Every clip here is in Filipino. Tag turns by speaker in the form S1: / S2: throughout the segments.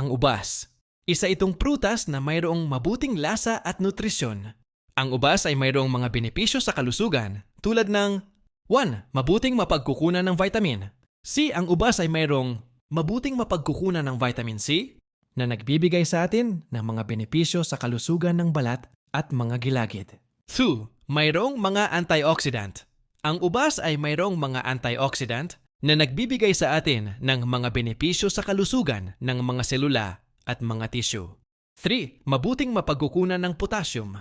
S1: Ang ubas. Isa itong prutas na mayroong mabuting lasa at nutrisyon. Ang ubas ay mayroong mga benepisyo sa kalusugan tulad ng 1. Mabuting mapagkukunan ng vitamin. C. Ang ubas ay mayroong mabuting mapagkukunan ng vitamin C na nagbibigay sa atin ng mga benepisyo sa kalusugan ng balat at mga gilagid. 2. Mayroong mga antioxidant. Ang ubas ay mayroong mga antioxidant na nagbibigay sa atin ng mga benepisyo sa kalusugan ng mga selula at mga tissue. 3. Mabuting mapagkukunan ng potassium.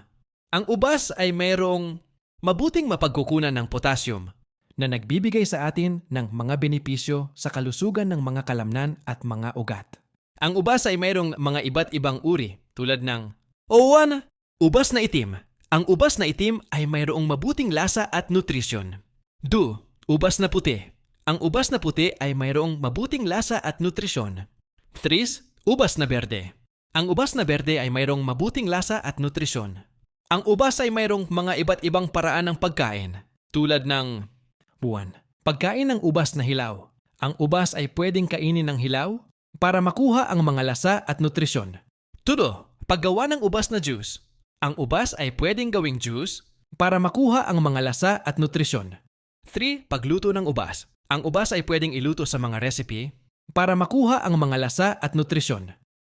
S1: Ang ubas ay mayroong mabuting mapagkukunan ng potassium na nagbibigay sa atin ng mga benepisyo sa kalusugan ng mga kalamnan at mga ugat. Ang ubas ay mayroong mga iba't ibang uri tulad ng O1, ubas na itim. Ang ubas na itim ay mayroong mabuting lasa at nutrisyon. 2. Ubas na puti. Ang ubas na puti ay mayroong mabuting lasa at nutrisyon. 3. Ubas na berde. Ang ubas na berde ay mayroong mabuting lasa at nutrisyon. Ang ubas ay mayroong mga iba't ibang paraan ng pagkain tulad ng 1. Pagkain ng ubas na hilaw. Ang ubas ay pwedeng kainin ng hilaw para makuha ang mga lasa at nutrisyon. 2. Paggawa ng ubas na juice. Ang ubas ay pwedeng gawing juice para makuha ang mga lasa at nutrisyon. 3. Pagluto ng ubas. Ang ubas ay pwedeng iluto sa mga recipe para makuha ang mga lasa at nutrisyon.